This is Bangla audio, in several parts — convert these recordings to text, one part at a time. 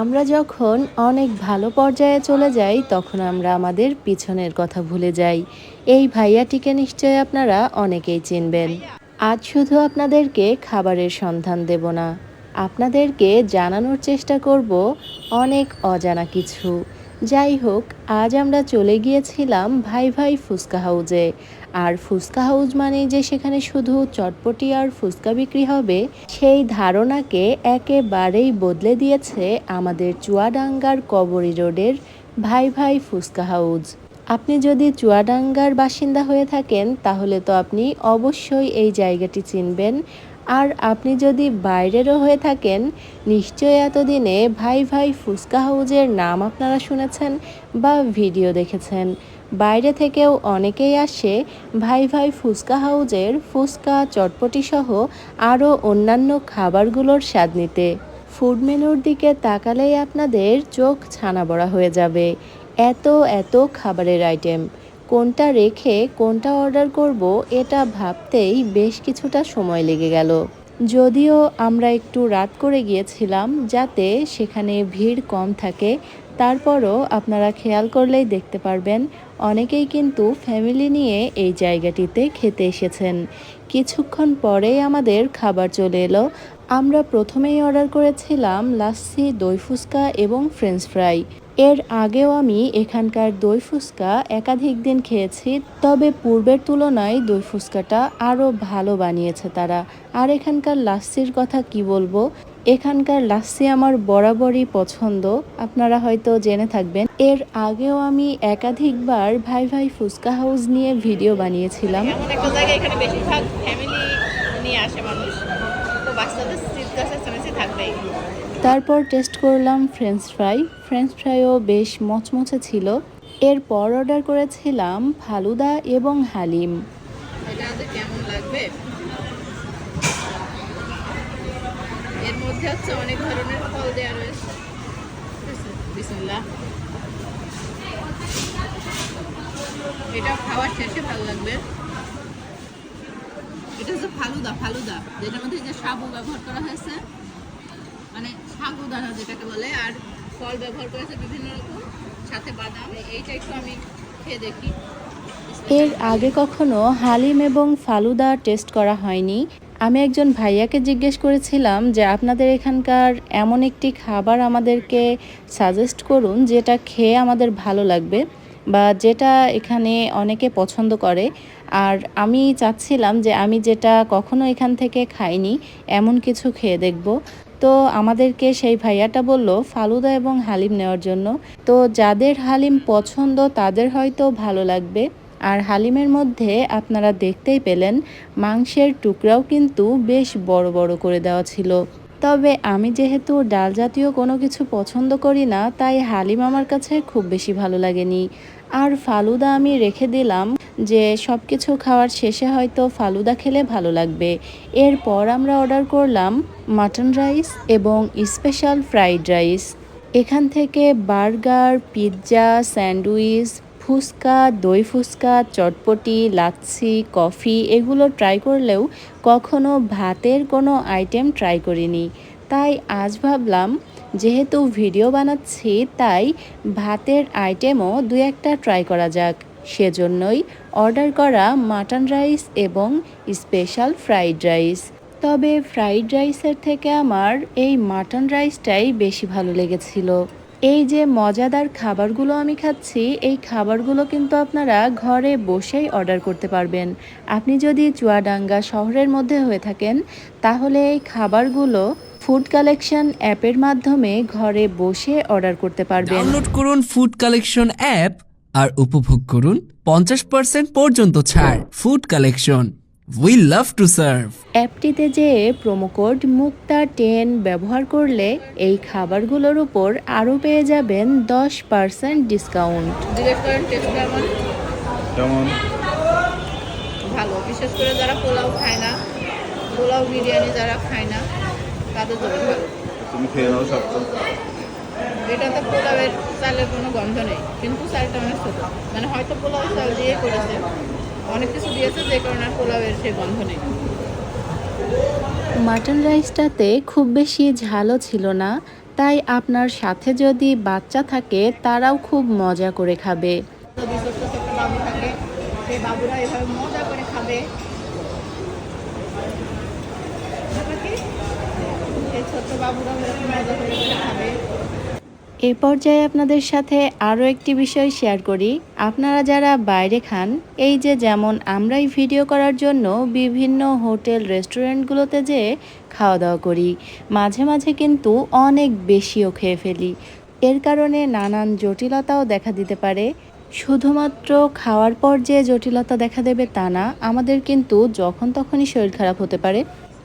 আমরা যখন অনেক ভালো পর্যায়ে চলে যাই, তখন আমরা আমাদের পিছনের কথা ভুলে যাই। এই ভাইয়াটিকে নিশ্চয়ই আপনারা অনেকেই চিনবেন। আজ শুধু আপনাদেরকে খাবারের সন্ধান দেব না, আপনাদেরকে জানানোর চেষ্টা করব অনেক অজানা কিছু। যাই হোক, আজ আমরা চলে গিয়েছিলাম ভাই ভাই ফুসকা হাউজে আর ফুচকা হাউজ মানে যে সেখানে শুধু চটপটি আর ফুচকা বিক্রি হবে, সেই ধারণাকে একেবারেই বদলে দিয়েছে আমাদের চুয়াডাঙ্গার কবরী রোডের ভাই ভাই ফুচকা হাউজ আপনি যদি চুয়াডাঙ্গার বাসিন্দা হয়ে থাকেন, তাহলে তো আপনি অবশ্যই এই জায়গাটি চিনবেন। আর আপনি যদি বাইরেরও হয়ে থাকেন, নিশ্চয়ই এতদিনে ভাই ভাই ফুচকা হাউজের নাম আপনারা শুনেছেন বা ভিডিও দেখেছেন। বাইরে থেকেও অনেকেই আসে ভাই ভাই ফুচকা হাউজের ফুচকা, চটপটি সহ আরও অন্যান্য খাবারগুলোর স্বাদ নিতে। ফুড মেনুর দিকে তাকালেই আপনাদের চোখ ছানা বড়া হয়ে যাবে। এত এত খাবারের আইটেম। কোনটা রেখে কোনটা অর্ডার করব এটা ভাবতেই বেশ কিছুটা সময় লেগে গেল। যদিও আমরা একটু রাত করে গিয়েছিলাম যাতে সেখানে ভিড় কম থাকে তারপরও আপনারা খেয়াল করলেই দেখতে পারবেন, অনেকেই কিন্তু ফ্যামিলি নিয়ে এই জায়গাটিতে খেতে এসেছেন। কিছুক্ষণ পরেই আমাদের খাবার চলে এলো। আমরা প্রথমেই অর্ডার করেছিলাম লাচ্ছি দই ফুচকা এবং ফ্রেঞ্চ ফ্রাই। এর আগেও আমি এখানকার দই ফুচকা একাধিক দিন খেয়েছি, তবে পূর্বের তুলনায় দই ফুচকাটা আরও ভালো বানিয়েছে তারা। আর এখানকার লাচ্ছির কথা কি বলব? এখানকার লাচ্ছি আমার বরাবরই পছন্দ। আপনারা হয়তো জেনে থাকবেন এর আগেও আমি একাধিকবার ভাই ভাই ফুচকা হাউস নিয়ে ভিডিও বানিয়েছিলাম। একটা জায়গা এখানে বেশিরভাগ ফ্যামিলি নিয়ে আসে মানুষ। তো বাচ্চাদের সিট গাছের চেমেছি থাকবেই। তারপর টেস্ট করলাম ফ্রেঞ্চ ফ্রাই ফ্রেঞ্চ ফ্রাইও বেশ মচমচে ছিল। এরপর অর্ডার করেছিলাম ফালুদা এবং হালিম। এটা কেমন লাগবে এর মধ্যে হচ্ছে অনেক ধরনের ফল দেওয়া রয়েছে। বিসমুল্লাহ। এটা খাওয়ার শেষে ভালো লাগবে। এটা হচ্ছে ফালুদা ফালুদা, যেটার মধ্যে যে সাবু ব্যবহার করা হয়েছে। মানে সাগুদানা যেটাকে বলে, আর ফল ব্যবহার করেছে বিভিন্ন রকম, সাথে বাদাম, এইটা একটু আমি খেয়ে দেখি। এর আগে কখনো হালিম এবং ফালুদা টেস্ট করা হয়নি। আমি একজন ভাইয়াকে জিজ্ঞেস করেছিলাম যে, আপনাদের এখানকার এমন একটি খাবার আমাদেরকে সাজেস্ট করুন যেটা খেয়ে আমাদের ভালো লাগবে বা যেটা এখানে অনেকে পছন্দ করে। আর আমি চাচ্ছিলাম যে, আমি যেটা কখনো এখান থেকে খাইনি, এমন কিছু খেয়ে দেখব। তো আমাদেরকে সেই ভাইয়াটা বলল, ফালুদা এবং হালিম নেওয়ার জন্য। তো যাদের হালিম পছন্দ, তাদের হয়তো ভালো লাগবে। আর হালিমের মধ্যে আপনারা দেখতেই পেলেন, মাংসের টুকরাও কিন্তু বেশ বড় বড় করে দেওয়া ছিল। তবে আমি যেহেতু ডাল জাতীয় কোনো কিছু পছন্দ করি না, তাই হালিম আমার কাছে খুব বেশি ভালো লাগেনি। আর ফালুদা আমি রেখে দিলাম যে সব কিছু খাওয়ার শেষে হয়তো ফালুদা খেলে ভালো লাগবে। এরপর আমরা অর্ডার করলাম মাটন রাইস এবং স্পেশাল ফ্রাইড রাইস। এখান থেকে বার্গার, পিৎজা, স্যান্ডউইচ ফুচকা, দই ফুচকা, চটপটি, লাচ্ছি, কফি এগুলো ট্রাই করলেও কখনো ভাতের কোনো আইটেম ট্রাই করিনি। তাই আজ ভাবলাম, যেহেতু ভিডিও বানাচ্ছি, তাই ভাতের আইটেমও দু একটা ট্রাই করা যাক। সেজন্যই অর্ডার করা মাটন রাইস এবং স্পেশাল ফ্রাইড রাইস তবে ফ্রাইড রাইসের থেকে আমার এই মাটন রাইসটাই বেশি ভালো লেগেছিল। এই যে মজাদার খাবারগুলো আমি খাচ্ছি, এই খাবারগুলো কিন্তু আপনারা ঘরে বসেই অর্ডার করতে পারবেন। আপনি যদি চুয়াডাঙ্গা শহরের মধ্যে হয়ে থাকেন, তাহলে এই খাবারগুলো ফুড কালেকশন অ্যাপের মাধ্যমে ঘরে বসে অর্ডার করতে পারবেন। ডাউনলোড করুন ফুড কালেকশন অ্যাপ আর উপভোগ করুন পঞ্চাশ পার্সেন্ট পর্যন্ত ছাড়। Food collection we love to serve অ্যাপটিতে যে প্রোমো কোড মুক্তা টেন ব্যবহার করলে এই খাবারগুলোর উপর আরও পেয়ে যাবেন দশ পার্সেন্ট ডিসকাউন্ট যেমন ভালো। বিশেষ করে যারা পোলাও খায় না পোলাও বিরিয়ানি যারা খায় না তাদের জন্য ভালো। তুমি খেয়ে নাও সব। তো এটাতে পোলাওয়ের চালের কোনো গন্ধ নেই কিন্তু চালটা অনেক ছোটো। মানে হয়তো পোলাও চাল দিয়ে করেছে। অনেক কিছু দিয়েছে যে কারণে আর পোলাওয়ের সেই গন্ধ নেই। মাটন রাইসটাতে খুব বেশি ঝালও ছিল না তাই আপনার সাথে যদি বাচ্চা থাকে তারাও খুব মজা করে খাবে। যদি ছোট্ট ছোট্ট বাবু থাকে সেই বাবুরা এভাবে মজা করে খাবে। ব্যাপার ছোট্ট বাবুরা মজা করে করে খাবে। এ পর্যায়ে আপনাদের সাথে আরও একটি বিষয় শেয়ার করি। আপনারা যারা বাইরে খান, এই যে যেমন আমরাই ভিডিও করার জন্য বিভিন্ন হোটেল, রেস্টুরেন্টগুলোতে যে খাওয়া দাওয়া করি, মাঝে মাঝে কিন্তু অনেক বেশিও খেয়ে ফেলি। এর কারণে নানান জটিলতাও দেখা দিতে পারে। শুধুমাত্র খাওয়ার পর যে জটিলতা দেখা দেবে তা না, আমাদের কিন্তু যখন তখনই শরীর খারাপ হতে পারে।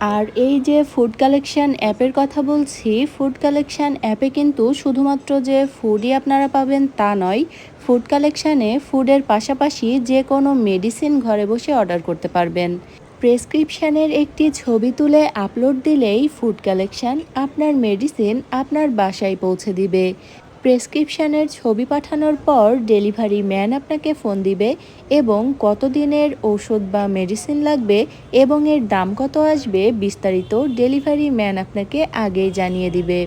আর এই যে ফুড কালেকশন অ্যাপের কথা বলছি ফুড কালেকশান অ্যাপে কিন্তু শুধুমাত্র যে ফুডই আপনারা পাবেন তা নয় ফুড কালেকশানে ফুডের পাশাপাশি যে কোনো মেডিসিন ঘরে বসে অর্ডার করতে পারবেন। প্রেসক্রিপশানের একটি ছবি তুলে আপলোড দিলেই ফুড কালেকশান আপনার মেডিসিন আপনার বাসায় পৌঁছে দিবে। প্রেসক্রিপশনের ছবি পাঠানোর পর ডেলিভারি ম্যান আপনাকে ফোন দিবে এবং কতদিনের ওষুধ বা মেডিসিন লাগবে এবং এর দাম কত আসবে বিস্তারিত ডেলিভারি ম্যান আপনাকে আগেই জানিয়ে দিবে।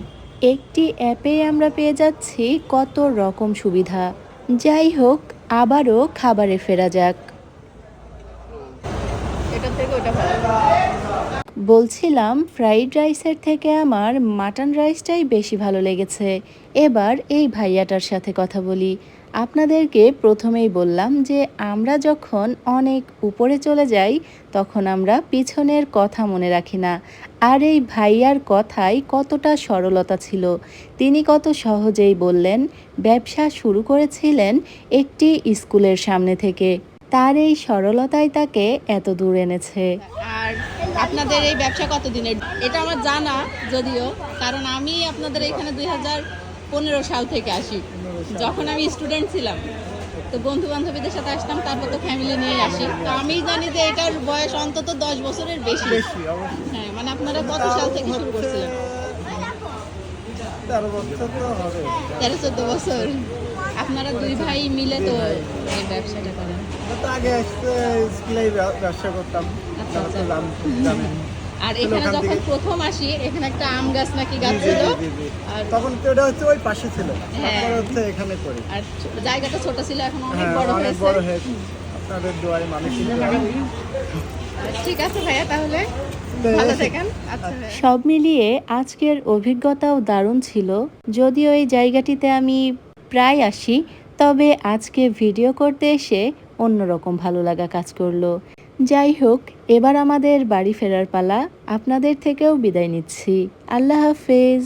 একটি অ্যাপে আমরা পেয়ে যাচ্ছি কত রকম সুবিধা। যাই হোক, আবারও খাবারে ফেরা যাক। এটার থেকে ওটা বলছিলাম ফ্রাইড রাইসের থেকে আমার মাটন রাইসটাই বেশি ভালো লেগেছে। এবার এই ভাইয়াটার সাথে কথা বলি। আপনাদেরকে প্রথমেই বললাম যে, আমরা যখন অনেক উপরে চলে যাই, তখন আমরা পিছনের কথা মনে রাখি না। আর এই ভাইয়ার কথায় কতটা সরলতা ছিল। তিনি কত সহজেই বললেন, ব্যবসা শুরু করেছিলেন একটি স্কুলের সামনে থেকে। তার এই সরলতাই তাকে এত দূর এনেছে। আর আপনাদের এই ব্যবসা কত দিনের এটা আমার জানা যদিও কারণ আমি আপনাদের এখানে দুই হাজার পনেরো সাল থেকে আসি। যখন আমি স্টুডেন্ট ছিলাম তো বন্ধু বান্ধবীদের সাথে আসতাম তারপর তো ফ্যামিলি নিয়ে আসি। তো আমি জানি যে এটার বয়স অন্তত দশ বছরের বেশি। হ্যাঁ মানে আপনারা কত সাল থেকে শুরু করছিলেন? তেরো বছর তো হবে। তেরো চোদ্দ বছর। আপনারা দুই ভাই মিলে তো এই ব্যবসাটা করেন। তো আগে আসতে স্কুলে ব্যবসা করতাম। আচ্ছা, আচ্ছা। আর এখানে যখন প্রথম আসি এখানে একটা আম গাছ নাকি গাছ ছিল। আর তখন তো ওটা হচ্ছে ওই পাশে ছিল। হ্যাঁ। হচ্ছে এখানে করি। আর জায়গাটা ছোট ছিল এখন অনেক হ্যাঁ বড় হয়েছে। বড় হয়েছে। আপনাদের দোয়ারে দোয়ারে। ঠিক আছে ভাইয়া তাহলে ভালো থাকেন। আচ্ছা সব মিলিয়ে আজকের অভিজ্ঞতাও দারুণ ছিল। যদিও এই জায়গাটিতে আমি প্রায় আসি তবে আজকে ভিডিও করতে এসে অন্যরকম ভালো লাগা কাজ করল। যাই হোক এবার আমাদের বাড়ি ফেরার পালা আপনাদের থেকেও বিদায় নিচ্ছি। আল্লাহ হাফেজ।